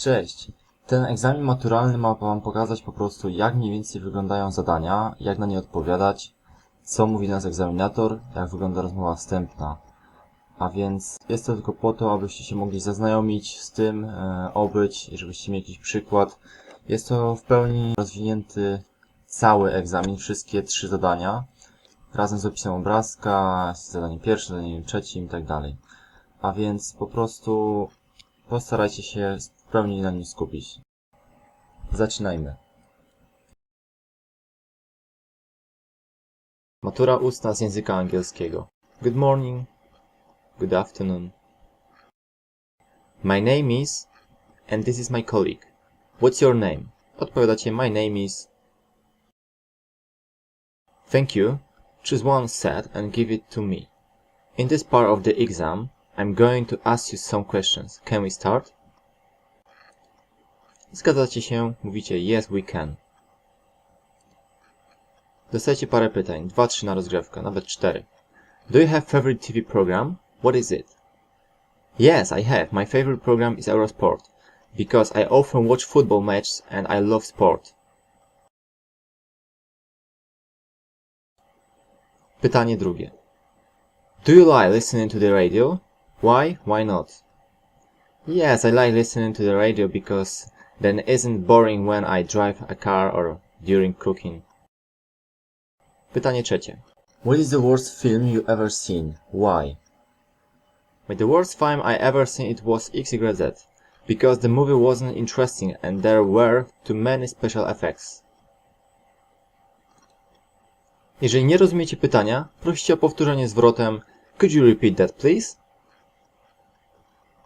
Cześć! Ten egzamin maturalny ma Wam pokazać po prostu, jak mniej więcej wyglądają zadania, jak na nie odpowiadać, co mówi nas egzaminator, jak wygląda rozmowa wstępna. A więc jest to tylko po to, abyście się mogli zaznajomić z tym, e, obyć, i żebyście mieli jakiś przykład. Jest to w pełni rozwinięty cały egzamin, wszystkie trzy zadania, razem z opisem obrazka, z zadaniem pierwszym, zadaniem trzecim i tak dalej. A więc po prostu postarajcie się pełni na nim skupić. Zaczynajmy. Matura ustna z języka angielskiego. Good morning. Good afternoon. My name is and this is my colleague. What's your name? Odpowiadacie my name is. Thank you. Choose one set and give it to me. In this part of the exam, I'm going to ask you some questions. Can we start? Zgadzacie się, mówicie yes we can. Dostajecie parę pytań, dwa, trzy na rozgrzewkę, nawet cztery. Do you have favorite TV program? What is it? Yes, I have. My favorite program is Eurosport because I often watch football matches and I love sport. Pytanie drugie. Do you like listening to the radio? Why? Why not? Yes, I like listening to the radio because then isn't boring when I drive a car or during cooking. Pytanie trzecie. What is the worst film you ever seen? Why? But the worst film I ever seen it was XYZ, because the movie wasn't interesting and there were too many special effects. Jeżeli nie rozumiecie pytania, prosicie o powtórzenie zwrotem Could you repeat that please?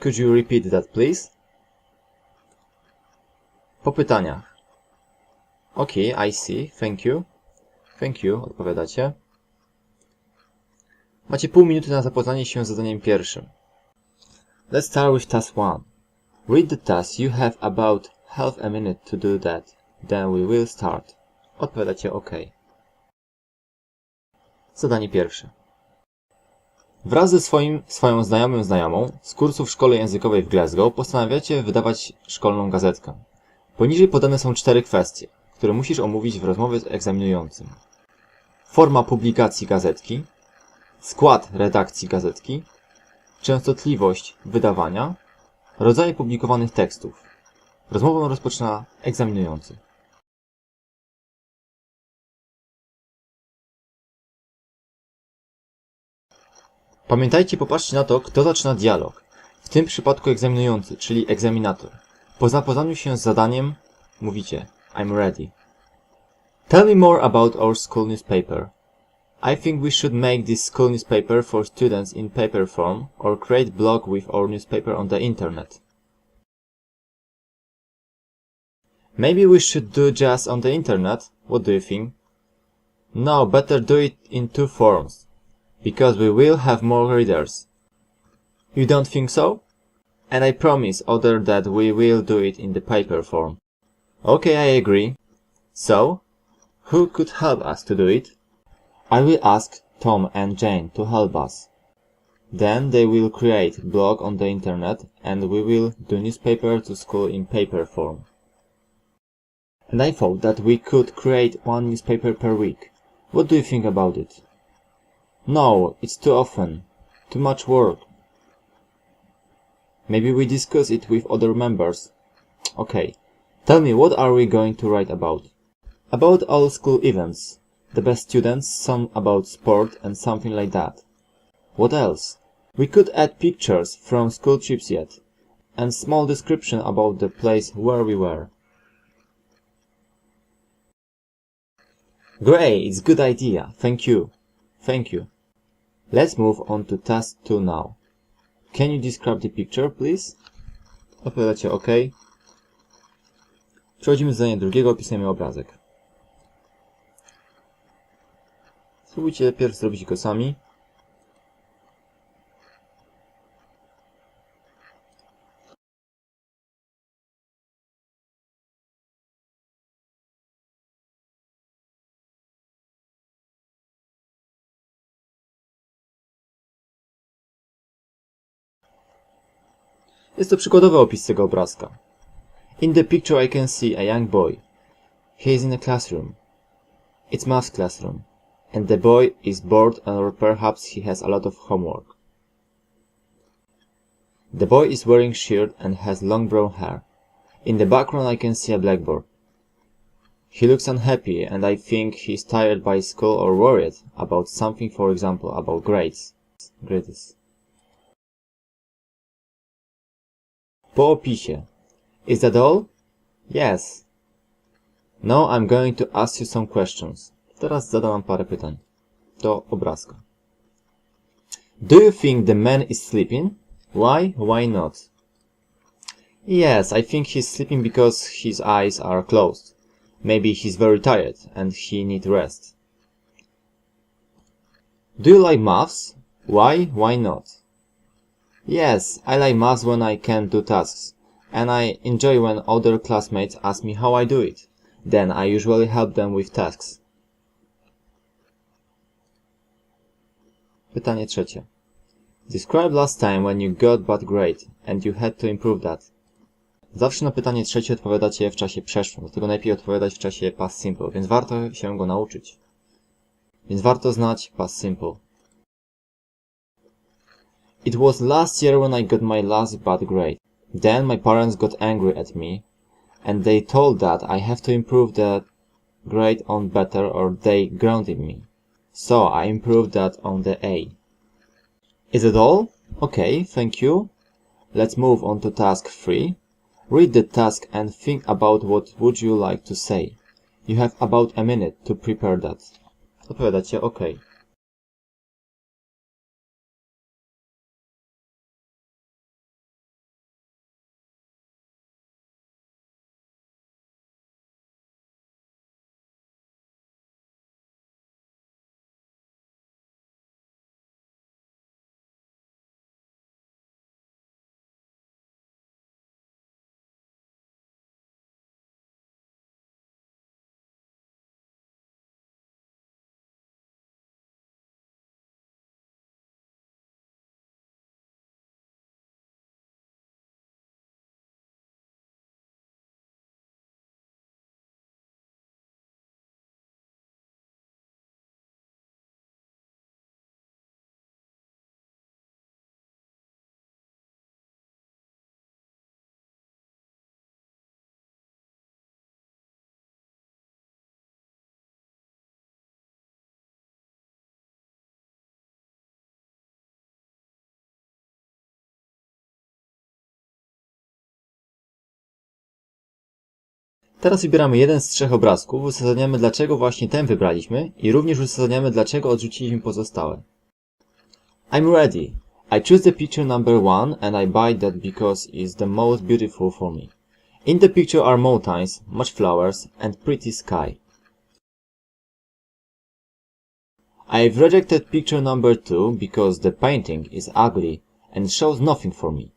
Could you repeat that please? Po pytaniach. Okay, I see. Thank you. Thank you, odpowiadacie. Macie pół minuty na zapoznanie się z zadaniem pierwszym. Let's start with task 1. Read the task. You have about half a minute to do that. Then we will start. Odpowiadacie OK. Zadanie pierwsze. Wraz ze swoim, swoją znajomym znajomą z kursu w szkole językowej w Glasgow postanawiacie wydawać szkolną gazetkę. Poniżej podane są cztery kwestie, które musisz omówić w rozmowie z egzaminującym. Forma publikacji gazetki, skład redakcji gazetki, częstotliwość wydawania, rodzaje publikowanych tekstów. Rozmowę rozpoczyna egzaminujący. Pamiętajcie, popatrzcie na to, kto zaczyna dialog. W tym przypadku egzaminujący, czyli egzaminator. Po zapoznaniu się z zadaniem mówicie I'm ready. Tell me more about our school newspaper. I think we should make this school newspaper for students in paper form or create blog with our newspaper on the internet. Maybe we should do just on the internet. What do you think? No, better do it in two forms. Because we will have more readers. You don't think so? And I promise other that we will do it in the paper form. Okay, I agree. So, who could help us to do it? I will ask Tom and Jane to help us. Then they will create blog on the internet and we will do newspaper to school in paper form. And I thought that we could create one newspaper per week. What do you think about it? No, it's too often. Too much work. Maybe we discuss it with other members. Okay. Tell me, what are we going to write about? About all school events. The best students, some about sport and something like that. What else? We could add pictures from school trips yet. And small description about the place where we were. Great, it's good idea. Thank you. Thank you. Let's move on to task 2 now. Can you describe the picture, please? Odpowiadacie OK. Przechodzimy do zadania drugiego, opisujemy obrazek. Spróbujcie pierw zrobić go sami. Jest to przykładowy opis tego obrazka. In the picture I can see a young boy. He is in a classroom. It's math classroom. And the boy is bored or perhaps he has a lot of homework. The boy is wearing shirt and has long brown hair. In the background I can see a blackboard. He looks unhappy and I think he's tired by school or worried about something, for example, about grades. Grades. Po opisie. Is that all? Yes. Now I'm going to ask you some questions. Teraz zadam wam parę pytań. Do obrazka. Do you think the man is sleeping? Why? Why not? Yes, I think he's sleeping because his eyes are closed. Maybe he's very tired and he needs rest. Do you like maths? Why? Why not? Yes, I like maths when I can do tasks, and I enjoy when other classmates ask me how I do it. Then I usually help them with tasks. Pytanie trzecie. Describe last time when you got bad grade and you had to improve that. Zawsze na pytanie trzecie odpowiadacie w czasie przeszłym, dlatego najlepiej odpowiadać w czasie past simple, więc warto się go nauczyć. Więc warto znać past simple. It was last year when I got my last bad grade. Then my parents got angry at me and they told that I have to improve that grade on better or they grounded me. So I improved that on the A. Is it all? Okay, thank you. Let's move on to task 3. Read the task and think about what would you like to say. You have about a minute to prepare that. Odpowiadacie OK. Teraz wybieramy jeden z trzech obrazków, uzasadniamy dlaczego właśnie ten wybraliśmy i również uzasadniamy dlaczego odrzuciliśmy pozostałe. I'm ready. I choose the picture number one and I buy that because it's the most beautiful for me. In the picture are mountains, much flowers and pretty sky. I've rejected picture number two because the painting is ugly and shows nothing for me.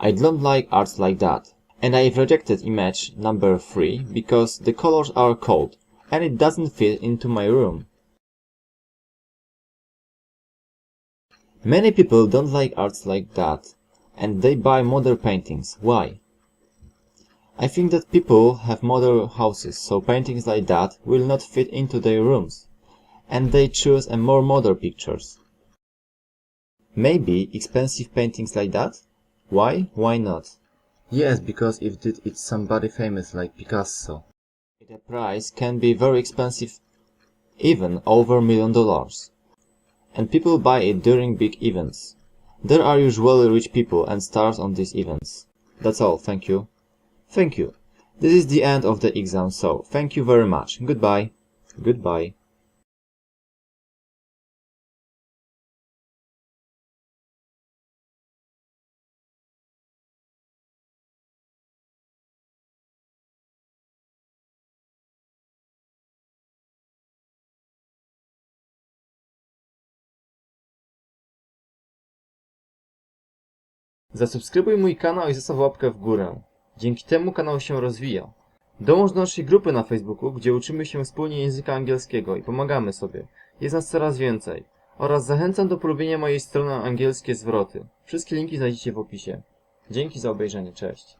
I don't like arts like that. And I've rejected image number 3 because the colors are cold and it doesn't fit into my room. Many people don't like arts like that and they buy modern paintings. Why? I think that people have modern houses, so paintings like that will not fit into their rooms, and they choose a more modern pictures. Maybe expensive paintings like that? Why? Why not? Yes, because if did it's somebody famous like Picasso. The price can be very expensive, even over a million dollars. And people buy it during big events. There are usually rich people and stars on these events. That's all, thank you. Thank you. This is the end of the exam, so thank you very much. Goodbye. Goodbye. Zasubskrybuj mój kanał i zostaw łapkę w górę. Dzięki temu kanał się rozwija. Dołącz do naszej grupy na Facebooku, gdzie uczymy się wspólnie języka angielskiego i pomagamy sobie. Jest nas coraz więcej. Oraz zachęcam do polubienia mojej strony angielskie zwroty. Wszystkie linki znajdziecie w opisie. Dzięki za obejrzenie, cześć.